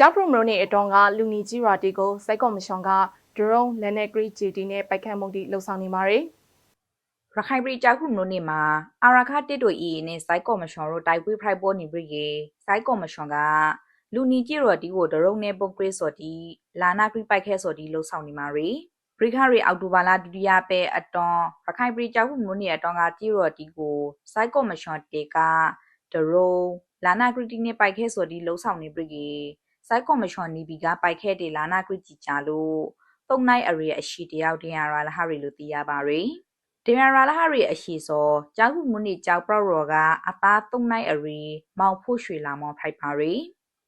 ကျောက်ပရုံမရုံနေအတော်ကလူနီကြီးရာတီကိုစိုက်ကော်မရှင်ကဒရုန်းလက်နက်ဂရိဂျီတီနဲ့ပိုက်ခတ်မှုတီလှုပ်ဆောင်နေပါတယ်ရခိုင်ပြည်ကြောက်ခုမလို့နေမှာအာရခတစ်တို့အီနဲ့စိုက်ကော်မရှင်တို့တိုက်ပွဲဖိုက်ပေါ်နေပြီကေစိုက်ကော်မရှင်ကလူနီကြည့်ရော်ဒီကိုဒရုံနဲ့ပုံကရစ်စော်ဒီလာနာဂရိပိုက်ခဲစော်ဒီလှုပ်ဆောင်နေမှာရီဘရိခရီအောက်တိုဘာလဒုတိယပဲအတွန်ရခိုင်ပြည်ကြောက်ခုမလို့နေအတွန်ကကြည့်ရော်ဒီကိုစိုက်ကော်မရှင်တေကဒရုံလာနာဂရိတီနဲ့ပိုက်ခဲစော်ဒီလှုပ်ဆောင်နေပြီကေ စိုက်ကော်မရှင်နေပြီးကပိုက်ခဲတေလာနာဂရိကြီးကြလို့သုံးနိုင်အရေအရှိတယောက်တင်ရလာဟရီလို့သိရပါရီဒေမရာလာဟရီအရှိစောကြောက်ခုမွနိကြောက်ပရော်ကအသားသုံးနိုင်အရီမောင်ဖို့ရွှေလာမောဖိုက်ပါရီ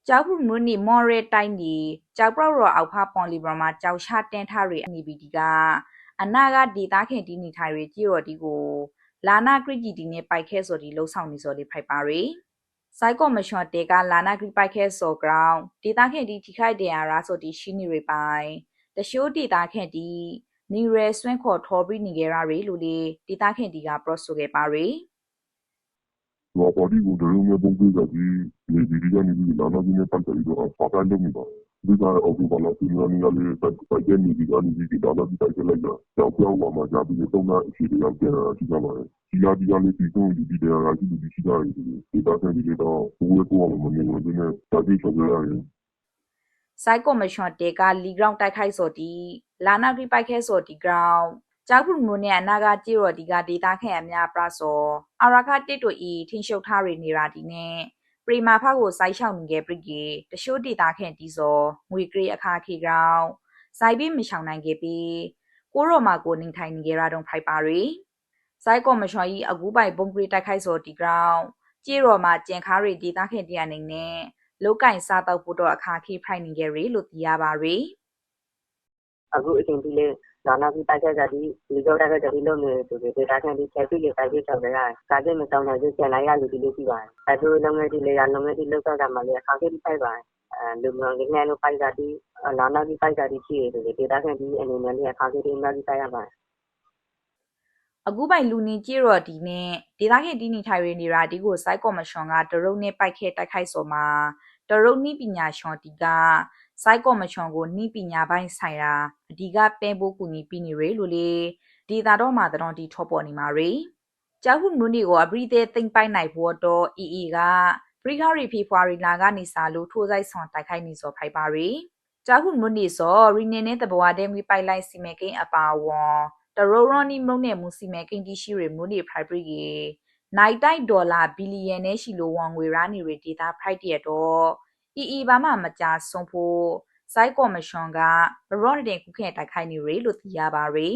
ကြောက်ခုမွနိမော်ရဲတိုင်းဒီကြောက်ပရော်အောက်ဖာပွန်လီဘရမာကြောက်ချတင်ထရီအနီဘီဒီကအနာကဒေတာခင်ဒီနီထိုင်ရီကြည်ရော်ဒီကိုလာနာဂရိဂျီဒီနဲ့ပိုက်ခဲစော်ဒီလှုပ်ဆောင်နေစော်ဒီဖိုက်ပါရီ စိုက်ကောမရှင်တေကလာနာဂရိပိုက်ခဲစော်ဂရောင်းဒေတာခင်ဒီထိခိုက်တယ်ရာဆိုဒီရှိနေရီပိုင်တရှိုးဒေတာခင်ဒီနီရဲဆွန့်ခေါ်ထောပြီးနေကြရရီလူလေးဒေတာခင်ဒီကပရော့ဆိုခဲ့ပါရီဒီပါတီကိုဒရုံနဲ့ပုံပြကြပြီးဒီဒီကနေပြီးလာနာကြီးနဲ့ပတ်သက်ပြီးတော့ပါပန်းလုပ်နေပါ ဒီကအောက်တိုဘာလပြည်နယ်နေရာလေးပတ်ပတ်ကျနေဒီကနေပြီးလာနာကြီးတိုက်လိုက်တာကြောက်ကြောက်ပါမှာကြာပြီးတော့နာအရှိတယောက်ပြန်လာကြည့်ကြပါလေဒီလာဒီကနေပြီးတော့ဒီဒီတရားကကြည့်ပြီးရှိကြတယ်ဒီတာဆန်ဒီတော့ဘဝကောမနေဝင်နေတာတိချောကြရတယ် စိုက်ကောမရှင်တေက လီဂရောင်း တိုက်ခိုက်ဆိုဒီလာနာဂရိပိုက်ခဲဆိုဒီဂရောင်းကြောက်ခုမလို့နဲ့ အနာကကြည့်ရော်ဒီကဒေတာခင်အများပရဆောအာရခတစ်တို့ဤထင်းရှုပ်ထားရနေရာဒီနဲ့ပ ရိမာဖက်ကိုစိုက်ရှောက်နေခဲ့ပြကေတရှိုးဒေတာခင်ဒီစောငွေကရေအခါခေဂရောင်းစိုက်ပြီးမရှောင်နိုင်ခဲ့ပြီးကိုရော်မာကိုနေထိုင်နေကြရတော့ဖိုက်ပါရီစိုက်ကောမရှင်ဤအကူပိုင်ဘုံကရီတိုက်ခိုက်ဆိုဒီဂရောင်းကြည့်ရော်မှာကျင်ခါရီဒေတာခင်တရားနေနဲ့လောက်ကင်စားတော့ဖို့တော့အခါခေဖိုင်နေကြရီလို့သိရပါရီ အခုအချိန်ကြီးလေးလာနာပြီး တိုက်ကြသည်ဒီကြောက်တဲ့ကြဒီလုံးနေဆိုပြီးဒေတာကန်ဒီချက်ပြီးလေးတိုက်ပြီးချောက်ကြရတယ်။ဒါကြည့်မဆောင်နိုင်ဘူးကျန်လိုက်ရလူဒီလေးရှိပါတယ်။အခုလုံးငယ်ဒီလေးကလုံးငယ်ဒီလောက်တော့မှလည်း အခါကြီးပိုက်ပါတယ်။အဲလူမျိုးငယ်လို့ပိုက်ကြသည်လာနာပြီး ပိုက်ကြသည်ရှိရတယ်ဒေတာကန်ဒီအနေနဲ့လည်း အခါကြီးအများကြီးတိုက်ရပါတယ် အခုပိုင်လူနေကြည့်ရော်ဒီနဲ့ဒေသခေတီနေထိုင်ရနေရာဒီကိုစိုက်ကော်မရှင်ကဒရုံနဲ့ပိုက်ခဲတိုက်ခိုက်စော်မှာဒရုံနိပညာရှင်တီကစိုက်ကော်မရှင်ကိုနိပညာပိုင်းဆိုင်ရာအဓိကပင်ဖို့ကူညီပြီးနေရလို့လေဒေတာတော့မှာတော်တီထောပေါ်နေမှာရီကျောက်ဟုနုနေကိုအပရိသေးသိမ့်ပိုက်နိုင်ဖို့တော့အီအီကပရိခရီဖီဖွာရီလာကနေစာလို့ထိုးဆိုင်ဆောင်တိုက်ခိုက်နေစော်ဖိုက်ပါရီကျောက်ဟုနုနေစောရီနေနဲ့တဘွားတဲ့မီပိုက်လိုက်စီမဲကိန်းအပါဝွန် တရိုရိုနီမုံနဲ့မူစီမဲကင်တီရှိရမူနေဖရိုက်ပရီကေနိုင်တိုက်ဒေါ်လာဘီလီယံနဲ့ရှိလိုဝန်ငွေရနေရဒေတာဖရိုက်တရတော့အီအီဘာမှမကြာဆုံးဖို့စိုက်ကော်မရှင်ကရော့တဲ့ခုခဲတိုက်ခိုက်နေရလို့သိရပါရီ